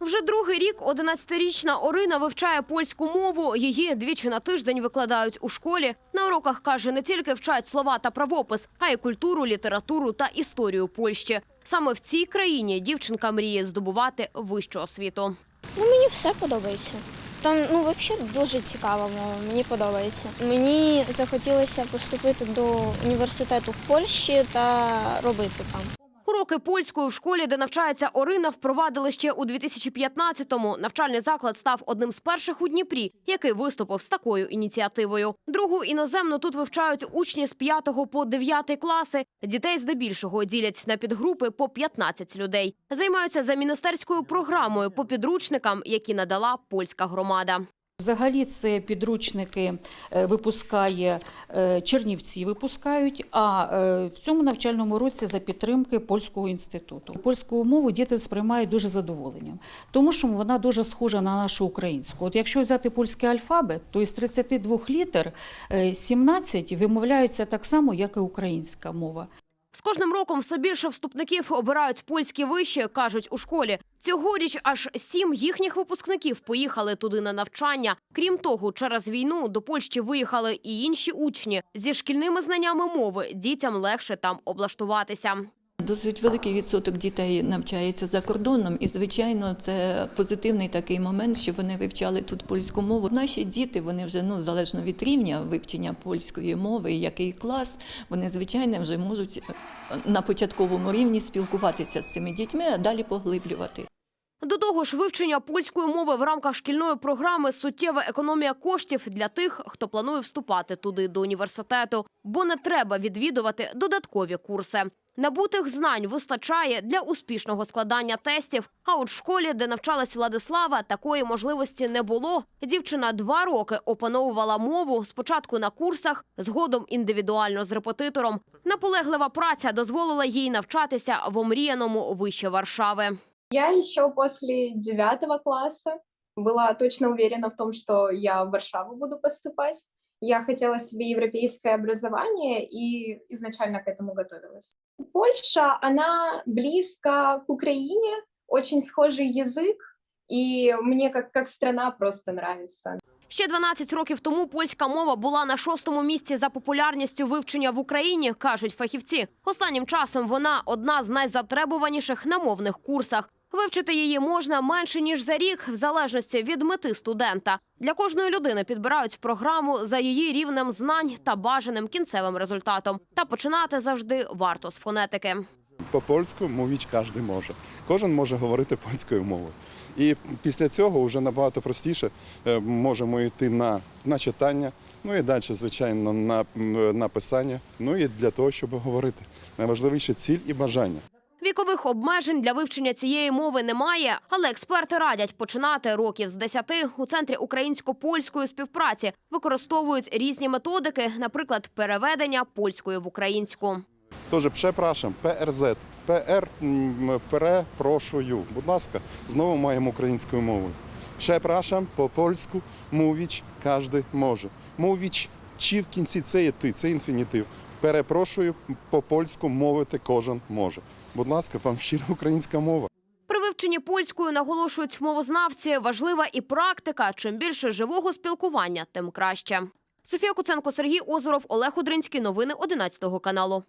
Вже другий рік 11-річна Орина вивчає польську мову. Її двічі на тиждень викладають у школі. На уроках каже, не тільки вчать слова та правопис, а й культуру, літературу та історію Польщі. Саме в цій країні дівчинка мріє здобувати вищу освіту. Ну, мені все подобається. Там ну взагалі дуже цікава мова, мені подобається. Мені захотілося поступити до університету в Польщі та робити там. Уроки польської в школі, де навчається Орина, впровадили ще у 2015-му. Навчальний заклад став одним з перших у Дніпрі, який виступив з такою ініціативою. Другу іноземну тут вивчають учні з 5 по 9 класи. Дітей здебільшого ділять на підгрупи по 15 людей. Займаються за міністерською програмою по підручникам, які надала польська громада. Взагалі це підручники е, випускає е, Чернівці, випускають. А е, в цьому навчальному році за підтримки польського інституту. Польську мову діти сприймають дуже задоволенням, тому що вона дуже схожа на нашу українську. От якщо взяти польський алфабет, то із 32 літер е, 17 вимовляються так само, як і українська мова. З кожним роком все більше вступників обирають польські виші, кажуть у школі. Цьогоріч аж сім їхніх випускників поїхали туди на навчання. Крім того, через війну до Польщі виїхали і інші учні зі шкільними знаннями мови. Дітям легше там облаштуватися. Досить великий відсоток дітей навчається за кордоном, і звичайно, це позитивний такий момент, що вони вивчали тут польську мову. Наші діти, вони вже ну залежно від рівня вивчення польської мови, який клас, вони звичайно вже можуть е, на початковому рівні спілкуватися з цими дітьми, а далі поглиблювати. До того ж, вивчення польської мови в рамках шкільної програми суттєва економія коштів для тих, хто планує вступати туди до університету, бо не треба відвідувати додаткові курси. Набутих знань вистачає для успішного складання тестів. А от в школі, де навчалась Владислава, такої можливості не було. Дівчина два роки опановувала мову спочатку на курсах, згодом індивідуально з репетитором. Наполеглива праця дозволила їй навчатися в омріяному вище Варшави. Я еще после девятого класса была точно уверена в том, что я в Варшаву буду поступать. Я хотела себе европейское образование и изначально к этому готовилась. Польша, она близко к Украине, очень схожий язык, и мне как, как страна просто нравится. Ще 12 років тому польська мова була на шостому місці за популярністю вивчення в Україні, кажуть фахівці. Останнім часом вона одна з найзатребуваніших на мовних курсах. Вивчити її можна менше ніж за рік, в залежності від мети студента. Для кожної людини підбирають програму за її рівнем знань та бажаним кінцевим результатом. Та починати завжди варто з фонетики. По польську mówić кожен може. Кожен може говорити польською мовою. І після цього вже набагато простіше е, можемо йти на, на читання, ну і далі, звичайно, на написання, ну і для того, щоб говорити. Найважливіше ціль і бажання. Вікових обмежень для вивчення цієї мови немає, але експерти радять починати років з 10 у центрі українсько-польської співпраці. Використовують різні методики, наприклад, переведення польської в українську. Тож, przepraszam, ПРЗ, ПР, перепрошую. Будь ласка, знову маємо українською мовою. Przepraszam, по польську mówić кожен може. Mówić чи в кінці це є ти, це інфінітив. Перепрошую, по польську мовити кожен може. Будь ласка, вам щира українська мова. При вивченні польською наголошують мовознавці. Важлива і практика. Чим більше живого спілкування, тим краще. Софія Куценко, Сергій Озеров, Олег Удринський. Новини 11 каналу.